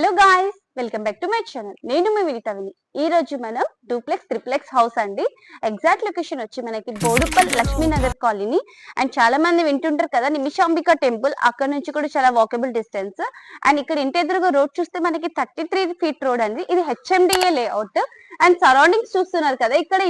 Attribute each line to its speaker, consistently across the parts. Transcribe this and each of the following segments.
Speaker 1: Hello guys welcome back to my channel నేను మీ వినితవిని ఈ రోజు మనం డూప్లెక్స్ త్రిప్లెక్స్ హౌస్ అండి. ఎగ్జాక్ట్ లొకేషన్ వచ్చి మనకి బోడుపల్ లక్ష్మీనగర్ కాలనీ. అండ్ చాలా మంది వింటుంటారు కదా నిమిషాంబిక టెంపుల్. అక్కడ నుంచి కూడా చాలా వాకబుల్ డిస్టెన్స్ అండ్ ఇక్కడ ఇంటి ఎదురుగా రోడ్ చూస్తే మనకి థర్టీ త్రీ ఫీట్ రోడ్ అండి. ఇది హెచ్ఎండిఏ లేఅవుట్ అండ్ సరౌండింగ్స్ చూస్తున్నారు కదా ఇక్కడ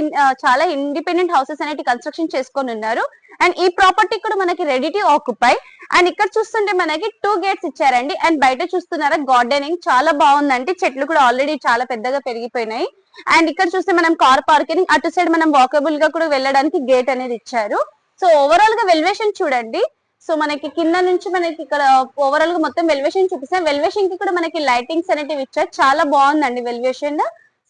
Speaker 1: చాలా ఇండిపెండెంట్ హౌసెస్ అనేవి కన్స్ట్రక్షన్ చేసుకొని ఉన్నారు. అండ్ ఈ ప్రాపర్టీ కూడా మనకి రెడీ టు ఆక్యుపై అండ్ ఇక్కడ చూస్తుంటే మనకి టూ గేట్స్ ఇచ్చారండి. అండ్ బయట చూస్తున్నారా గార్డెనింగ్ చాలా బాగుందండి. చెట్లు కూడా ఆల్రెడీ చాలా పెద్దగా పెరిగిపోయినాయి. అండ్ ఇక్కడ చూస్తే మనం కార్ పార్కింగ్ అటు సైడ్ మనం వాకబుల్గా కూడా వెళ్ళడానికి గేట్ అనేది ఇచ్చారు. సో ఓవరాల్గా వెల్వేషన్ చూడండి. సో మనకి కింద నుంచి మనకి ఇక్కడ ఓవరాల్గా మొత్తం వెల్వేషన్ చూపిస్తాం వెల్వేషన్కి కూడా మనకి లైటింగ్స్ అనేటివి ఇచ్చారు. చాలా బాగుందండి వెల్వేషన్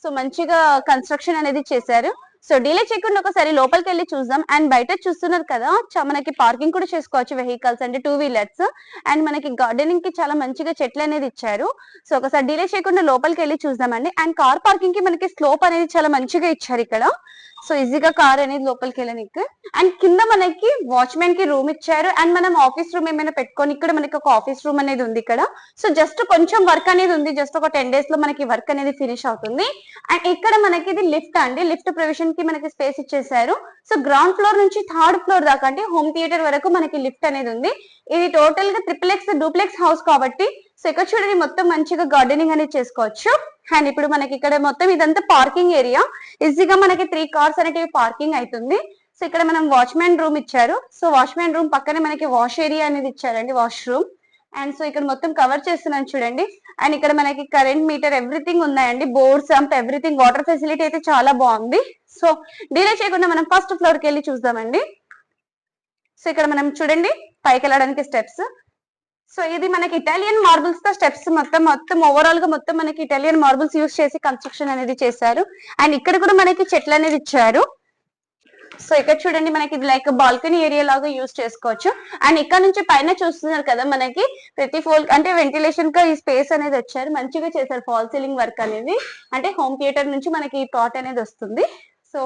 Speaker 1: సో మంచిగా కన్స్ట్రక్షన్ అనేది చేశారు. సో డీలే చేయకుండా ఒకసారి లోపలికి వెళ్ళి చూద్దాం. అండ్ బయట చూస్తున్నారు కదా చ- మనకి పార్కింగ్ కూడా చేసుకోవచ్చు వెహికల్స్ అంటే టూ వీలర్స్ అండ్ మనకి గార్డెనింగ్కి చాలా మంచిగా చెట్లు అనేది ఇచ్చారు. సో ఒకసారి డీలే చేయకుండా లోపలికి వెళ్ళి చూద్దామండి. అండ్ కార్ పార్కింగ్కి మనకి స్లోప్ అనేది చాలా మంచిగా ఇచ్చారు ఇక్కడ. సో ఈజీగా కార్ అనేది లోపలికి వెళ్ళనికి అండ్ కింద మనకి వాచ్మెన్కి రూమ్ ఇచ్చారు. అండ్ మనం ఆఫీస్ రూమ్ ఏమైనా పెట్టుకొని ఇక్కడ మనకి ఒక ఆఫీస్ రూమ్ అనేది ఉంది ఇక్కడ. సో జస్ట్ కొంచెం వర్క్ అనేది ఉంది. జస్ట్ ఒక టెన్ డేస్లో మనకి వర్క్ అనేది ఫినిష్ అవుతుంది. అండ్ ఇక్కడ మనకి ఇది లిఫ్ట్ అండి. లిఫ్ట్ ప్రొవిజన్కి మనకి స్పేస్ ఇచ్చేసారు సో గ్రౌండ్ ఫ్లోర్ నుంచి థర్డ్ ఫ్లోర్ దాకా అంటే హోమ్ థియేటర్ వరకు మనకి లిఫ్ట్ అనేది ఉంది. ఇది టోటల్గా ట్రిపుల్ ఎక్స్ డూప్లెక్స్ హౌస్ కాబట్టి సో ఇక్కడ చూడండి మొత్తం మంచిగా గార్డెనింగ్ అనేది చేసుకోవచ్చు. అండ్ ఇప్పుడు మనకి ఇక్కడ మొత్తం ఇదంతా పార్కింగ్ ఏరియా ఈజీగా మనకి త్రీ కార్స్ అనేటివి పార్కింగ్ అవుతుంది. సో ఇక్కడ మనం వాచ్మెన్ రూమ్ ఇచ్చారు. సో వాచ్మెన్ రూమ్ పక్కనే మనకి వాష్ ఏరియా అనేది ఇచ్చారండి వాష్ రూమ్ అండ్ సో ఇక్కడ మొత్తం కవర్ చేస్తున్నాను చూడండి. అండ్ ఇక్కడ మనకి కరెంట్ మీటర్ ఎవ్రీథింగ్ ఉన్నాయండి. Boards amp everything water facility అయితే చాలా బాగుంది. సో డిలే చేయకుండా మనం ఫస్ట్ ఫ్లోర్కి వెళ్ళి చూద్దామండి. సో ఇక్కడ మనం చూడండి పైకి వెళ్ళడానికి స్టెప్స్ సో ఇది మనకి ఇటాలియన్ మార్బుల్స్తో స్టెప్స్ మొత్తం మొత్తం ఓవరాల్గా మొత్తం మనకి ఇటాలియన్ మార్బుల్స్ యూస్ చేసి కన్స్ట్రక్షన్ అనేది చేశారు. అండ్ ఇక్కడ కూడా మనకి చెట్లు అనేది ఇచ్చారు. సో ఇక్కడ చూడండి మనకి ఇది లైక్ బాల్కనీ ఏరియా లాగా యూస్ చేసుకోవచ్చు. అండ్ ఇక్కడ నుంచి పైన చూస్తున్నారు కదా మనకి ప్రతి ఫోల్ అంటే వెంటిలేషన్గా ఈ స్పేస్ అనేది వచ్చారు. మంచిగా చేశారు ఫాల్ సీలింగ్ వర్క్ అనేది. అంటే హోమ్ థియేటర్ నుంచి మనకి ఈ పాట్ అనేది వస్తుంది. సో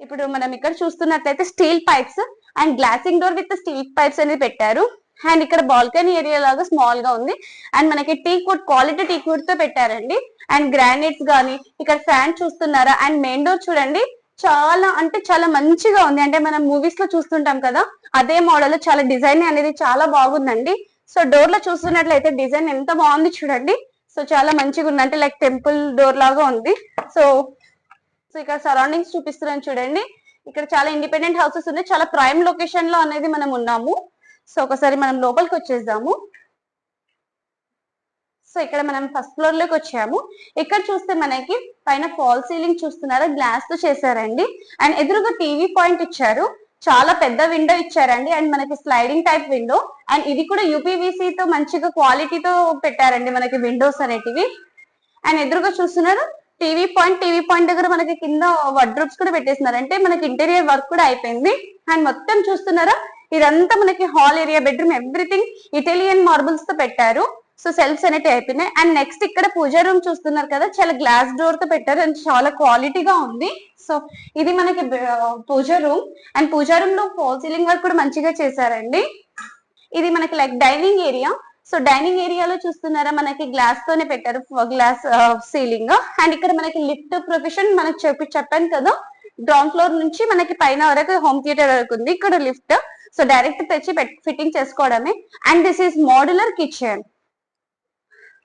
Speaker 1: ఇప్పుడు మనం ఇక్కడ చూస్తున్నట్లయితే steel pipes and glassing door with steel pipes అనేది పెట్టారు. అండ్ ఇక్కడ బాల్కనీ ఏరియా లాగా స్మాల్గా ఉంది. అండ్ మనకి టీ వుడ్ క్వాలిటీ టీ వుడ్తో పెట్టారండి. అండ్ గ్రానైట్స్ గానీ ఇక్కడ ఫ్యాన్ చూస్తున్నారా? అండ్ మెయిన్ డోర్ చూడండి. చాలా అంటే చాలా మంచిగా ఉంది. అంటే మనం మూవీస్లో చూస్తుంటాం కదా అదే మోడల్ చాలా డిజైన్ అనేది చాలా బాగుందండి. సో డోర్లో చూస్తున్నట్లయితే డిజైన్ ఎంత బాగుంది చూడండి. సో చాలా మంచిగా ఉంది. అంటే లైక్ టెంపుల్ డోర్ లాగా ఉంది. సో సో ఇక్కడ సరౌండింగ్స్ చూపిస్తున్నాను చూడండి. ఇక్కడ చాలా ఇండిపెండెంట్ హౌసెస్ ఉన్నాయి. చాలా ప్రైమ్ లొకేషన్లో అనేది మనం ఉన్నాము. సో ఒకసారి మనం లోపలికి వచ్చేద్దాము. సో ఇక్కడ మనం ఫస్ట్ ఫ్లోర్లోకి వచ్చాము. ఇక్కడ చూస్తే మనకి పైన ఫాల్ సీలింగ్ చూస్తున్నారా. గ్లాస్తో చేశారండి. అండ్ ఎదురుగా టీవీ పాయింట్ ఇచ్చారు. చాలా పెద్ద విండో ఇచ్చారండి. అండ్ మనకి స్లైడింగ్ టైప్ విండో అండ్ ఇది కూడా యూపీవీసీ తో మంచిగా క్వాలిటీతో పెట్టారండి మనకి విండోస్ అనేటివి. అండ్ ఎదురుగా చూస్తున్నారు టీవీ పాయింట్ టీవీ పాయింట్ దగ్గర మనకి కింద వడ్రూప్స్ కూడా పెట్టేస్తున్నారు అంటే మనకి ఇంటీరియర్ వర్క్ కూడా అయిపోయింది. అండ్ మొత్తం చూస్తున్నారా ఇదంతా మనకి hall area bedroom everything Italian మార్బుల్స్తో పెట్టారు. సో సెల్ఫ్స్ అనేవి అయిపోయినాయి. అండ్ నెక్స్ట్ ఇక్కడ పూజా రూమ్ చూస్తున్నారు కదా చాలా గ్లాస్ డోర్తో పెట్టారు అండ్ చాలా క్వాలిటీగా ఉంది. సో ఇది మనకి పూజా రూమ్. అండ్ పూజా రూమ్లో ఫాల్ సీలింగ్ వర్క్ కూడా మంచిగా చేశారండి. ఇది మనకి like dining area. So dining ఏరియాలో చూస్తున్నారా మనకి గ్లాస్ తోనే పెట్టారు గ్లాస్ సీలింగ్. అండ్ ఇక్కడ మనకి లిఫ్ట్ ప్రొఫెషన్ మనకి చెప్పి చెప్పాను కదా గ్రౌండ్ ఫ్లోర్ నుంచి మనకి పైన వరకు హోమ్ థియేటర్ వరకు ఉంది. ఇక్కడ లిఫ్ట్ సో డైరెక్ట్ తెచ్చి ఫిట్టింగ్ చేసుకోవడమే. And this is modular kitchen.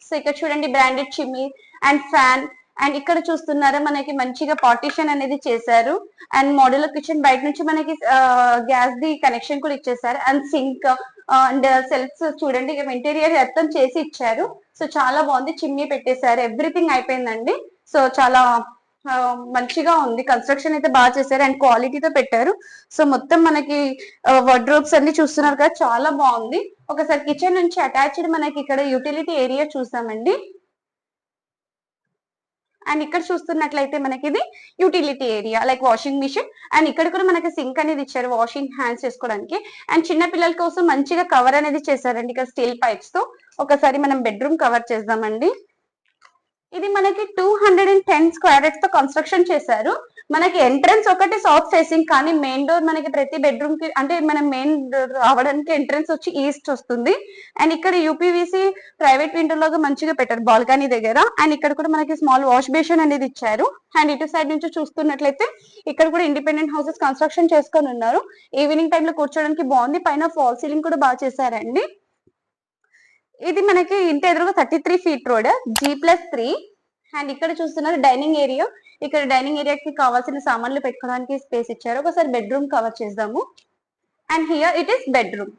Speaker 1: So ఇక్కడ చూడండి బ్రాండెడ్ చిమ్మి అండ్ ఫ్యాన్. అండ్ ఇక్కడ చూస్తున్నారా మనకి మంచిగా పార్టీషన్ అనేది చేశారు. అండ్ మోడల్ కిచెన్ బయట నుంచి మనకి గ్యాస్ ది కనెక్షన్ కూడా ఇచ్చేసారు అండ్ సింక్ అండ్ సెల్ఫ్స్ చూడండి ఇంటీరియర్ మొత్తం చేసి ఇచ్చారు. సో చాలా బాగుంది చిమ్నీ పెట్టేశారు. ఎవ్రీథింగ్ అయిపోయిందండి. సో చాలా మంచిగా ఉంది. కన్స్ట్రక్షన్ అయితే బాగా చేశారు అండ్ క్వాలిటీతో పెట్టారు. సో మొత్తం మనకి వడ్రోబ్స్ అన్ని చూస్తున్నారు కదా చాలా బాగుంది. ఒకసారి కిచెన్ నుంచి అటాచ్డ్ మనకి ఇక్కడ యూటిలిటీ ఏరియా చూసామండి. అండ్ ఇక్కడ చూస్తున్నట్లయితే మనకి ఇది utility area like washing machine and ఇక్కడ కూడా మనకి సింక్ అనేది ఇచ్చారు వాషింగ్ హ్యాండ్స్ చేసుకోవడానికి. అండ్ చిన్న పిల్లల కోసం మంచిగా కవర్ అనేది చేశారండి ఇక్కడ స్టీల్ పైప్స్తో. ఒకసారి మనం బెడ్రూమ్ కవర్ చేద్దామండి. ఇది మనకి టూ హండ్రెడ్ అండ్ టెన్ స్క్వేర్తో కన్స్ట్రక్షన్ చేశారు. మనకి ఎంట్రన్స్ ఒకటి సౌత్ ఫేసింగ్ కానీ మెయిన్ డోర్ మనకి ప్రతి బెడ్రూమ్కి అంటే మన మెయిన్ రావడానికి ఎంట్రన్స్ వచ్చి ఈస్ట్ వస్తుంది. అండ్ ఇక్కడ యూపీవీసీ ప్రైవేట్ విండో లాగా మంచిగా పెట్టారు బాల్కనీ దగ్గర. అండ్ ఇక్కడ కూడా మనకి స్మాల్ వాష్ బేషన్ అనేది ఇచ్చారు. అండ్ ఇటు సైడ్ నుంచి చూస్తున్నట్లయితే ఇక్కడ కూడా ఇండిపెండెంట్ హౌసెస్ కన్స్ట్రక్షన్ చేసుకొని ఉన్నారు. ఈవినింగ్ టైంలో కూర్చోడానికి బాగుంది. పైన ఫాల్ సీలింగ్ కూడా బాగా చేశారండి. ఇది మనకి ఇంటి ఎదురుగా thirty three feet road G plus three and ఇక్కడ చూస్తున్నారు డైనింగ్ ఏరియా. ఇక్కడ డైనింగ్ ఏరియాకి కావాల్సిన సామాన్లు పెట్టుకోవడానికి స్పేస్ ఇచ్చారు. ఒకసారి బెడ్రూమ్ కవర్ చేద్దాము. And here it is bedroom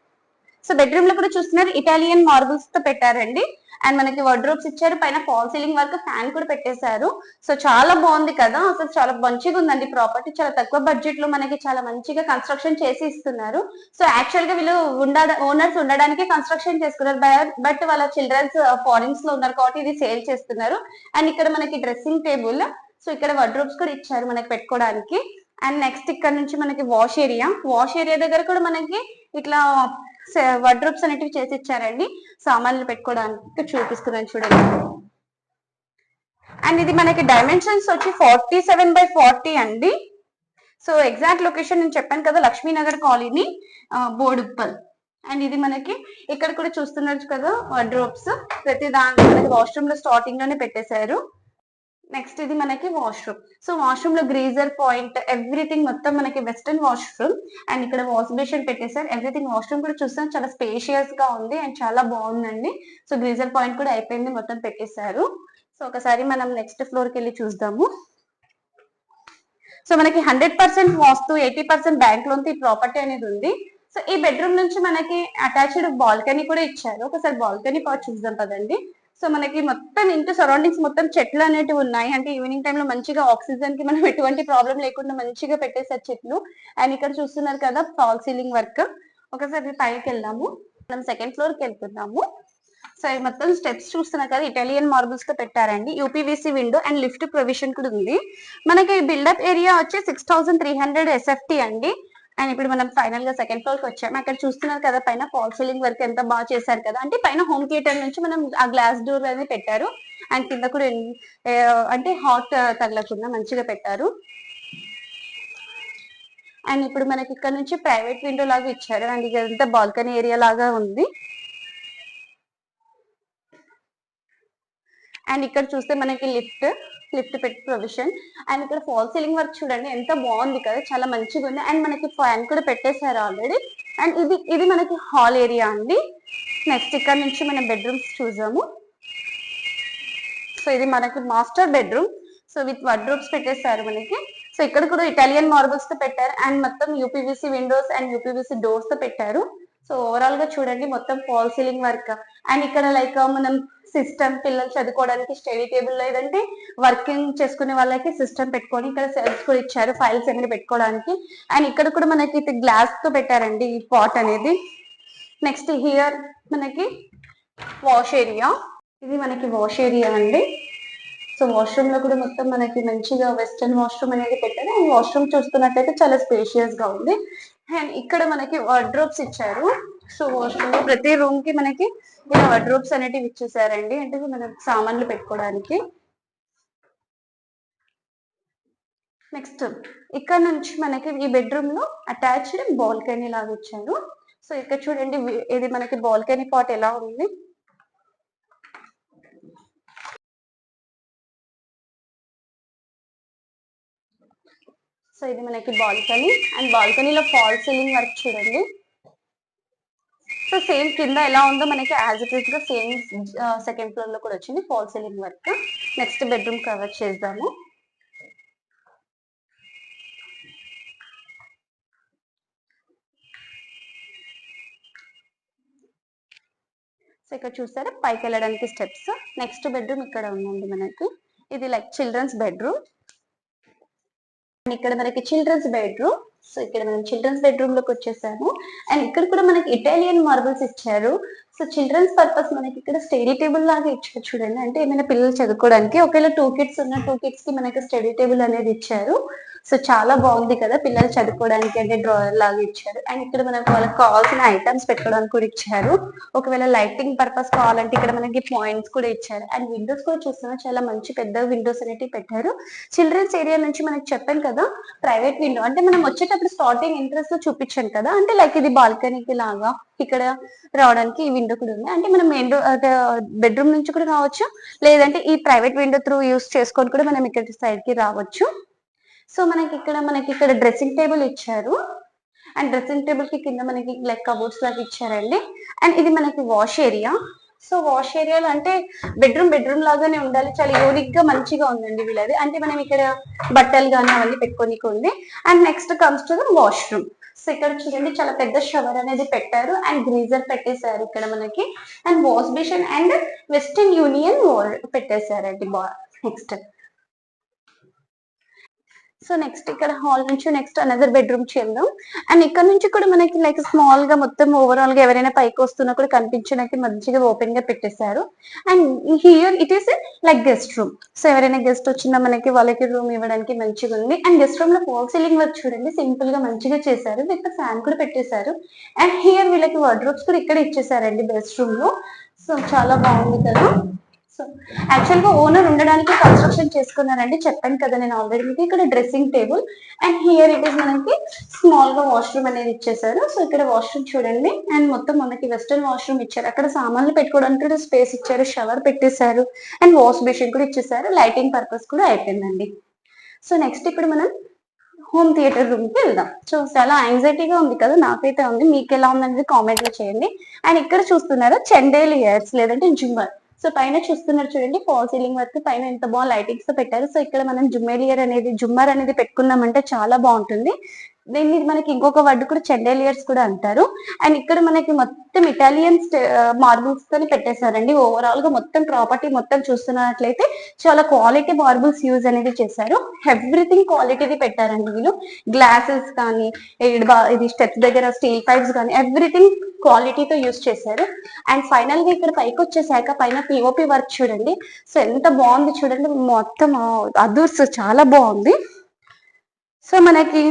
Speaker 1: so బెడ్రూమ్లో కూడా చూస్తున్నారు ఇటాలియన్ మార్బుల్స్తో పెట్టారండి. అండ్ మనకి వార్డ్రోబ్స్ ఇచ్చారు పైన ఫాల్ సీలింగ్ వరకు ఫ్యాన్ కూడా పెట్టేశారు. సో చాలా బాగుంది కదా అసలు చాలా మంచిగా ఉందండి ప్రాపర్టీ చాలా తక్కువ బడ్జెట్లో మనకి చాలా మంచిగా కన్స్ట్రక్షన్ చేసి ఇస్తున్నారు. సో యాక్చువల్గా వీళ్ళు ఉండ ఓనర్స్ ఉండడానికి కన్స్ట్రక్షన్ చేసుకున్నారు బట్ వాళ్ళ చిల్డ్రన్స్ ఫారిన్స్ uh, లో ఉన్నారు కాబట్టి ఇది సేల్ చేస్తున్నారు. అండ్ ఇక్కడ మనకి డ్రెస్సింగ్ టేబుల్ సో ఇక్కడ వార్డ్రోబ్స్ కూడా ఇచ్చారు మనకి పెట్టుకోవడానికి. అండ్ నెక్స్ట్ ఇక్కడ నుంచి మనకి వాష్ ఏరియా వాష్ ఏరియా దగ్గర కూడా మనకి ఇట్లా వార్డ్రోబ్స్ అనేటివి చేసి ఇచ్చారండి సామాన్లు పెట్టుకోవడానికి చూపిస్తున్నాను చూడండి. అండ్ ఇది మనకి డైమెన్షన్స్ వచ్చి ఫార్టీ సెవెన్ బై ఫార్టీ అండి. సో ఎగ్జాక్ట్ లొకేషన్ నేను చెప్పాను కదా లక్ష్మీనగర్ కాలనీ బోడుప్పల్. అండ్ ఇది మనకి ఇక్కడ కూడా చూస్తున్నారు కదా వార్డ్రోబ్స్ ప్రతి దాంట్లో మనకి వాష్రూమ్లో స్టార్టింగ్లోనే పెట్టేశారు. నెక్స్ట్ ఇది మనకి వాష్రూమ్ సో వాష్రూమ్లో గ్రీజర్ పాయింట్ ఎవ్రీథింగ్ మొత్తం మనకి వెస్టర్న్ వాష్రూమ్ అండ్ ఇక్కడ వాష్ బేషన్ పెట్టేశారు. ఎవ్రీథింగ్ వాష్రూమ్ కూడా చూస్తాం చాలా స్పేషియస్గా ఉంది అండ్ చాలా బాగుందండి. సో గ్రీజర్ పాయింట్ కూడా అయిపోయింది. మొత్తం పెట్టేశారు. సో ఒకసారి మనం నెక్స్ట్ ఫ్లోర్కి వెళ్ళి చూద్దాము. సో మనకి hundred percent vastu eighty percent bank loan ఈ ప్రాపర్టీ అనేది ఉంది. సో ఈ బెడ్రూమ్ నుంచి మనకి అటాచ్డ్ బాల్కనీ కూడా ఇచ్చారు. ఒకసారి బాల్కనీ పార్ట్ చూద్దాం కదండి సో మనకి మొత్తం ఇంటి సరౌండింగ్స్ మొత్తం చెట్లు అనేటివి ఉన్నాయి. అంటే ఈవినింగ్ టైంలో మంచిగా ఆక్సిజన్కి మనం ఎటువంటి ప్రాబ్లం లేకుండా మంచిగా పెట్టేసారు చెట్లు. అండ్ ఇక్కడ చూస్తున్నారు కదా ఫాల్ సీలింగ్ వర్క్ ఒకసారి పైకి వెళ్దాము. మనం సెకండ్ ఫ్లోర్కి వెళ్తున్నాము. సో ఇవి మొత్తం స్టెప్స్ చూస్తున్నా కదా ఇటాలియన్ మార్బుల్స్తో పెట్టారండి. UPVC window and lift provision కూడా ఉంది. మనకి బిల్డప్ ఏరియా వచ్చి six thousand three hundred SFT అండి. అండ్ ఇప్పుడు మనం ఫైనల్గా సెకండ్ ఫ్లోర్కి వచ్చాము అక్కడ చూస్తున్నారు కదా పైన ఫాల్ సీలింగ్ వర్క్ ఎంత బాగా చేశారు కదా. అంటే పైన హోమ్ థియేటర్ నుంచి మనం ఆ గ్లాస్ డోర్ అనేది పెట్టారు. అండ్ కింద కూడా అంటే హాట్ తగలకుండా మంచిగా పెట్టారు. అండ్ ఇప్పుడు మనకి ఇక్కడ నుంచి ప్రైవేట్ విండో లాగా ఇచ్చారు. అండ్ ఇదంతా బాల్కనీ ఏరియా లాగా ఉంది. అండ్ ఇక్కడ చూస్తే మనకి లిఫ్ట్ లిఫ్ట్ పెట్టి ప్రొవిజన్ అండ్ ఇక్కడ ఫాల్ సీలింగ్ వర్క్ చూడండి ఎంత బాగుంది కదా చాలా మంచిగా ఉంది. అండ్ మనకి ఫ్యాన్ కూడా పెట్టేశారు ఆల్రెడీ. అండ్ ఇది ఇది మనకి హాల్ ఏరియా అండి. నెక్స్ట్ ఇక్కడ నుంచి మనం బెడ్రూమ్స్ చూసాము. సో ఇది మనకి master bedroom. So with wardrobes పెట్టేశారు మనకి. సో ఇక్కడ కూడా ఇటాలియన్ మార్బుల్స్తో పెట్టారు. అండ్ మొత్తం యూపీవీసీ విండోస్ అండ్ యూపీవీసీ డోర్స్తో పెట్టారు. సో ఓవరాల్గా చూడండి మొత్తం ఫాల్ సీలింగ్ వర్క్ అండ్ ఇక్కడ లైక్ మనం సిస్టమ్ పిల్లలు చదువుకోవడానికి స్టడీ టేబుల్ లేదంటే వర్కింగ్ చేసుకునే వాళ్ళకి సిస్టమ్ పెట్టుకొని ఇక్కడ సెల్స్ కూడా ఇచ్చారు ఫైల్స్ ఏమైనా పెట్టుకోవడానికి. అండ్ ఇక్కడ కూడా మనకి గ్లాస్తో పెట్టారండి ఈ పాట్ అనేది. నెక్స్ట్ హియర్ మనకి వాష్ ఏరియా ఇది మనకి వాష్ ఏరియా అండి. సో వాష్రూమ్లో కూడా మొత్తం మనకి మంచిగా వెస్టర్న్ వాష్రూమ్ అనేది పెట్టారు. అండ్ వాష్రూమ్ చూస్తున్నట్టయితే చాలా స్పేషియస్గా ఉంది. అండ్ ఇక్కడ మనకి వార్డ్రోబ్స్ ఇచ్చారు. సో వాష్రూమ్లో ప్రతి రూమ్కి మనకి ఇలా వార్డ్రోబ్స్ అనేటివి ఇచ్చేసారండి. అంటే మనం సామాన్లు పెట్టుకోవడానికి. నెక్స్ట్ ఇక్కడ నుంచి మనకి ఈ బెడ్రూమ్లో అటాచ్డ్ బాల్కనీ లాగా ఇచ్చారు. సో ఇక్కడ చూడండి ఇది మనకి బాల్కనీ పాట్ ఎలా ఉంది. సో ఇది మనకి బాల్కనీ. అండ్ బాల్కనీలో ఫాల్ సీలింగ్ వర్క్ చూడండి. సో సేమ్ కింద ఎలా ఉందో మనకి యాజ్ ఇట్ ఈస్గా సేమ్ సెకండ్ ఫ్లోర్లో కూడా వచ్చింది. Fall ceiling work next bedroom cover చేద్దాము. సో ఇక్కడ చూసారా? పైకి వెళ్ళడానికి స్టెప్స్ నెక్స్ట్ బెడ్రూమ్ ఇక్కడ ఉందండి మనకి. ఇది లైక్ చిల్డ్రన్స్ బెడ్రూమ్ ఇక్కడ మనకి చిల్డ్రన్స్ బెడ్రూమ్ సో ఇక్కడ మనం చిల్డ్రన్స్ బెడ్రూమ్లోకి వచ్చేసాము. అండ్ ఇక్కడ కూడా మనకి ఇటాలియన్ మార్బల్స్ ఇచ్చారు. సో చిల్డ్రన్స్ పర్పస్ మనకి ఇక్కడ స్టడీ టేబుల్ లాగా ఇచ్చారు చూడండి. అంటే ఏమైనా పిల్లలు చదువుకోవడానికి ఒకవేళ టూ కిడ్స్ ఉన్న టూ కిడ్స్కి మనకి స్టడీ టేబుల్ అనేది ఇచ్చారు. సో చాలా బాగుంది కదా పిల్లలు చదువుకోవడానికి అంటే డ్రాయర్ లాగా ఇచ్చారు. అండ్ ఇక్కడ మనకు వాళ్ళకి కావాల్సిన ఐటమ్స్ పెట్టుకోవడానికి కూడా ఇచ్చారు. ఒకవేళ లైటింగ్ పర్పస్ కావాలంటే ఇక్కడ మనకి పాయింట్స్ కూడా ఇచ్చారు. అండ్ విండోస్ కూడా చూస్తున్నా చాలా మంచి పెద్ద విండోస్ అనేవి పెట్టారు. చిల్డ్రన్స్ ఏరియా నుంచి మనకి చెప్పాను కదా ప్రైవేట్ విండో అంటే మనం వచ్చేటప్పుడు స్టార్టింగ్ ఇంట్రెస్ట్లో చూపించాను కదా. అంటే లైక్ ఇది బాల్కనీకి లాగా ఇక్కడ రావడానికి ఈ విండో కూడా ఉంది. అంటే మనం మెయిన్ బెడ్రూమ్ నుంచి కూడా రావచ్చు. లేదంటే ఈ ప్రైవేట్ విండో త్రూ యూస్ చేసుకొని కూడా మనం ఇక్కడ సైడ్కి రావచ్చు. సో మనకి ఇక్కడ మనకి ఇక్కడ డ్రెస్సింగ్ టేబుల్ ఇచ్చారు. అండ్ డ్రెస్సింగ్ టేబుల్కి కింద మనకి లైక్ కబోర్డ్స్ లాగా ఇచ్చారండి. అండ్ ఇది మనకి వాష్ ఏరియా సో వాష్ ఏరియాలో అంటే బెడ్రూమ్ బెడ్రూమ్ లాగానే ఉండాలి. చాలా యూనిక్గా మంచిగా ఉందండి వీళ్ళది. అంటే మనం ఇక్కడ బట్టలు కానీ అవన్నీ పెట్టుకోనికి ఉంది. And next comes to the washroom so ఇక్కడ చూడండి చాలా పెద్ద షవర్ అనేది పెట్టారు. అండ్ గ్రీజర్ పెట్టేశారు ఇక్కడ మనకి. And wash basin and western union పెట్టేశారండి బా నెక్స్ట్ సో నెక్స్ట్ ఇక్కడ హాల్ నుంచి నెక్స్ట్ అనదర్ బెడ్రూమ్ చేద్దాం. అండ్ ఇక్కడ నుంచి కూడా మనకి లైక్ స్మాల్గా మొత్తం ఓవరాల్గా ఎవరైనా పైకి వస్తున్నా కూడా కనిపించడానికి మంచిగా ఓపెన్గా పెట్టేశారు. And here it is like guest room so ఎవరైనా గెస్ట్ వచ్చినా మనకి వాళ్ళకి రూమ్ ఇవ్వడానికి మంచిగా ఉంది. అండ్ గెస్ట్ రూమ్లో ఫాల్ సీలింగ్ వర్క్ చూడండి. సింపుల్గా మంచిగా చేశారు. విత్ ఫ్యాన్ కూడా పెట్టేశారు. అండ్ హియర్ వీళ్ళకి వార్డ్రోబ్స్ కూడా ఇక్కడ ఇచ్చేసారండి బెస్ట్ రూమ్లో. సో చాలా బాగుంది కదా. సో యాక్చువల్గా ఓనర్ ఉండడానికి కన్స్ట్రక్షన్ చేసుకున్నారండి. చెప్పాను కదా నేను ఆల్రెడీ మీకు. ఇక్కడ dressing table and here it is మనకి స్మాల్గా వాష్రూమ్ అనేది ఇచ్చేసారు సో ఇక్కడ వాష్రూమ్ చూడండి. అండ్ మొత్తం మనకి వెస్టర్న్ వాష్రూమ్ ఇచ్చారు. అక్కడ సామాన్లు పెట్టుకోవడానికి స్పేస్ ఇచ్చారు. షవర్ పెట్టేశారు. అండ్ వాష్ బేషన్ కూడా ఇచ్చేసారు లైటింగ్ పర్పస్ కూడా అయిపోయిందండి. సో నెక్స్ట్ ఇప్పుడు మనం హోమ్ థియేటర్ రూమ్కి వెళ్దాం. సో చాలా యాంగ్జైటీగా ఉంది కదా? నాకైతే ఉంది. మీకు ఎలా ఉందనేది కామెంట్లో చేయండి. అండ్ ఇక్కడ చూస్తున్నారా? చెండేలి ఇయర్స్ లేదంటే జుమ్మర్. సో పైన చూస్తున్నారు చూడండి ఫాల్ సీలింగ్ వర్క్ పైన ఎంత బాగా లైటింగ్స్తో పెట్టారు. సో ఇక్కడ మనం జుమ్మేలియర్ అనేది జుమ్మర్ అనేది పెట్టుకున్నామంటే చాలా బాగుంటుంది. దీన్ని మనకి ఇంకొక వర్డ్ కూడా చెండేలియర్స్ కూడా అంటారు. అండ్ ఇక్కడ మనకి మొత్తం ఇటాలియన్ మార్బుల్స్ తోనే పెట్టేశారండి. ఓవరాల్గా మొత్తం ప్రాపర్టీ మొత్తం చూస్తున్నట్లయితే చాలా క్వాలిటీ మార్బుల్స్ యూజ్ అనేది చేశారు. ఎవ్రీథింగ్ క్వాలిటీది పెట్టారండి వీళ్ళు. గ్లాసెస్ కానీ ఇది స్టెప్స్ దగ్గర స్టీల్ పైప్స్ కానీ ఎవ్రీథింగ్ క్వాలిటీతో యూజ్ చేశారు. అండ్ ఫైనల్గా ఇక్కడ పైకి వచ్చేసాక పైన పిఓపి వర్క్ చూడండి. సో ఎంత బాగుంది చూడండి. మొత్తం అదూర్స్ చాలా బాగుంది. సో మనకి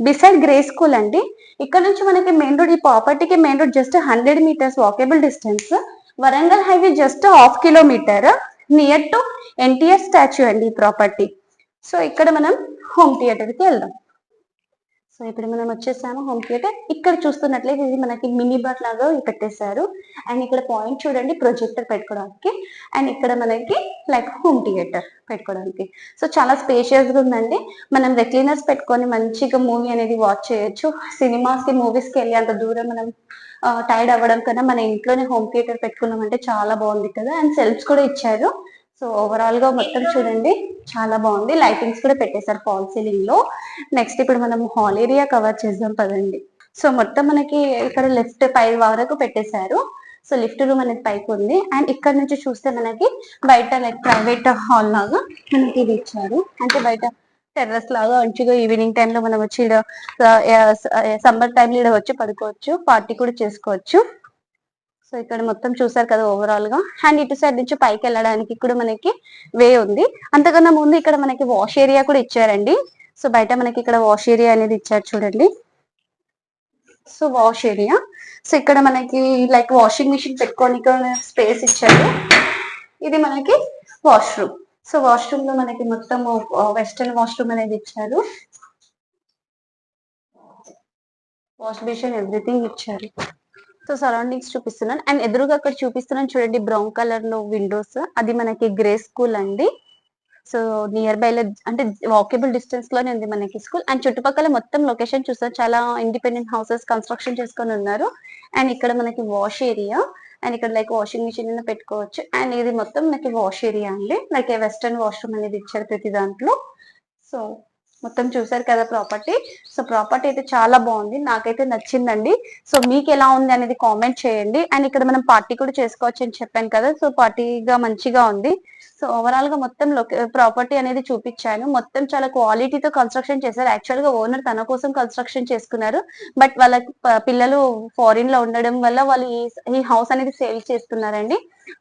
Speaker 1: బిసైడ్ గ్రే స్కూల్ అండి ఇక్కడ నుంచి మనకి మెయిన్ రోడ్ ఈ ప్రాపర్టీకి main road just hundred metres walkable distance Warangal highway just half kilometre near to NTR statue అండి ఈ ప్రాపర్టీ సో ఇక్కడ మనం హోమ్ థియేటర్కి వెళ్దాం. సో ఇప్పుడు మనం వచ్చేసాము హోమ్ థియేటర్ ఇక్కడ చూస్తున్నట్లయితే ఇది మనకి మినీ బట్ లాగా పెట్టేశారు అండ్ ఇక్కడ పాయింట్ చూడండి ప్రొజెక్టర్ పెట్టుకోవడానికి. అండ్ ఇక్కడ మనకి లైక్ హోమ్ థియేటర్ పెట్టుకోవడానికి. సో చాలా స్పేషియస్గా ఉందండి. మనం రెక్లీనర్స్ పెట్టుకొని మంచిగా మూవీ అనేది వాచ్ చేయొచ్చు. సినిమాస్కి మూవీస్కి వెళ్ళి అంత దూరం మనం టైర్డ్ అవ్వడం కన్నా మన ఇంట్లోనే హోమ్ థియేటర్ పెట్టుకున్నామంటే చాలా బాగుంది కదా. అండ్ సెల్ఫ్స్ కూడా ఇచ్చారు. సో ఓవరాల్గా మొత్తం చూడండి. చాలా బాగుంది. లైటింగ్స్ కూడా పెట్టేశారు ఫాల్ సీలింగ్లో. నెక్స్ట్ ఇప్పుడు మనం హాల్ ఏరియా కవర్ చేద్దాం పదండి. సో మొత్తం మనకి ఇక్కడ లెఫ్ట్ పై వరకు పెట్టేశారు. సో లిఫ్ట్ రూమ్ అనేది పైకి ఉంది. అండ్ ఇక్కడ నుంచి చూస్తే మనకి బయట లైక్ ప్రైవేట్ హాల్ లాగా మనకి ఇది ఇచ్చారు. అంటే బయట టెర్రస్ లాగా మంచిగా ఈవినింగ్ టైంలో మనం వచ్చి సమ్మర్ టైంలో వచ్చి పడుకోవచ్చు. పార్టీ కూడా చేసుకోవచ్చు. సో ఇక్కడ మొత్తం చూసారు కదా ఓవరాల్గా. అండ్ ఇటు సైడ్ నుంచి పైకి వెళ్ళడానికి కూడా మనకి వే ఉంది. అంతకన్నా ముందు ఇక్కడ మనకి వాష్ ఏరియా కూడా ఇచ్చారండి. సో బయట మనకి ఇక్కడ వాష్ ఏరియా అనేది ఇచ్చారు చూడండి. సో వాష్ ఏరియా సో ఇక్కడ మనకి లైక్ వాషింగ్ మిషన్ పెట్టుకోనికి స్పేస్ ఇచ్చారు. ఇది మనకి వాష్రూమ్ సో వాష్రూమ్లో మనకి మొత్తం వెస్టర్న్ వాష్రూమ్ అనేది ఇచ్చారు. వాష్ బేషన్ ఎవ్రీథింగ్ ఇచ్చారు. సో సరౌండింగ్స్ చూపిస్తున్నాను. అండ్ ఎదురుగా అక్కడ చూపిస్తున్నాను చూడండి బ్రౌన్ కలర్లో విండోస్ అది మనకి గ్రే స్కూల్ అండి. సో నియర్ బై లో అంటే వాకేబుల్ డిస్టెన్స్లోనే ఉంది మనకి స్కూల్ అండ్ చుట్టుపక్కల మొత్తం లొకేషన్ చూస్తాం చాలా ఇండిపెండెంట్ హౌసెస్ కన్స్ట్రక్షన్ చేసుకొని ఉన్నారు. అండ్ ఇక్కడ మనకి వాష్ ఏరియా అండ్ ఇక్కడ లైక్ వాషింగ్ మిషన్ అయినా పెట్టుకోవచ్చు. అండ్ ఇది మొత్తం మనకి వాష్ ఏరియా అండి. లైక్ వెస్టర్న్ వాష్రూమ్ అనేది ఇచ్చారు ప్రతి దాంట్లో. సో మొత్తం చూసారు కదా ప్రాపర్టీ సో ప్రాపర్టీ అయితే చాలా బాగుంది. నాకైతే నచ్చిందండి. సో మీకు ఎలా ఉంది అనేది కామెంట్ చేయండి. అండ్ ఇక్కడ మనం పార్టీ కూడా చేసుకోవచ్చు అని చెప్పాను కదా. సో పార్టీగా మంచిగా ఉంది. సో ఓవరాల్గా మొత్తం ప్రాపర్టీ అనేది చూపించాను. మొత్తం చాలా క్వాలిటీతో కన్స్ట్రక్షన్ చేశారు. యాక్చువల్గా ఓనర్ తన కోసం కన్స్ట్రక్షన్ చేసుకున్నారు. బట్ వాళ్ళ పిల్లలు ఫారిన్లో ఉండడం వల్ల వాళ్ళు ఈ హౌస్ అనేది సేల్ చేస్తున్నారండి.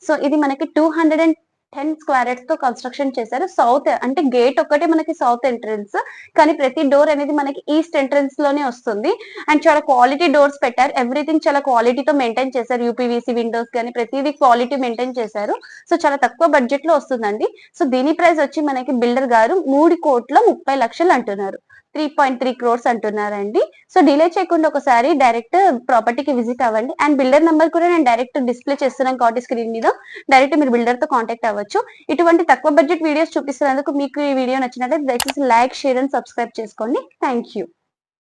Speaker 1: సో ఇది మనకి టూ హండ్రెడ్ అండ్ టెన్ స్క్వేరెట్స్తో కన్స్ట్రక్షన్ చేశారు. సౌత్ అంటే గేట్ ఒక్కటే మనకి సౌత్ ఎంట్రన్స్ కానీ ప్రతి డోర్ అనేది మనకి ఈస్ట్ ఎంట్రన్స్లోనే వస్తుంది. అండ్ చాలా క్వాలిటీ డోర్స్ పెట్టారు. ఎవ్రీథింగ్ చాలా క్వాలిటీతో మెయింటైన్ చేశారు. యూపీవీసీ విండోస్ కానీ ప్రతిదీ క్వాలిటీ మెయింటైన్ చేశారు. సో చాలా తక్కువ బడ్జెట్లో వస్తుందండి. సో దీని ప్రైస్ వచ్చి మనకి బిల్డర్ గారు మూడు కోట్ల ముప్పై లక్షలు అంటున్నారు. త్రీ పాయింట్ త్రీ క్రోర్స్ అంటున్నారండి. సో డిలే చేయకుండా ఒకసారి డైరెక్ట్ ప్రాపర్టీకి విజిట్ అవ్వండి. అండ్ బిల్డర్ నెంబర్ కూడా నేను డైరెక్ట్ డిస్ప్లే చేస్తున్నాను కాబట్టి స్క్రీన్ మీద. డైరెక్ట్ మీరు బిల్డర్తో కాంటాక్ట్ అవ్వచ్చు. ఇటువంటి తక్కువ బడ్జెట్ వీడియోస్ చూపిస్తున్నందుకు మీకు ఈ వీడియో నచ్చినట్లయితే దయచేసి లైక్ షేర్ అండ్ సబ్స్క్రైబ్ చేసుకోండి. Thank you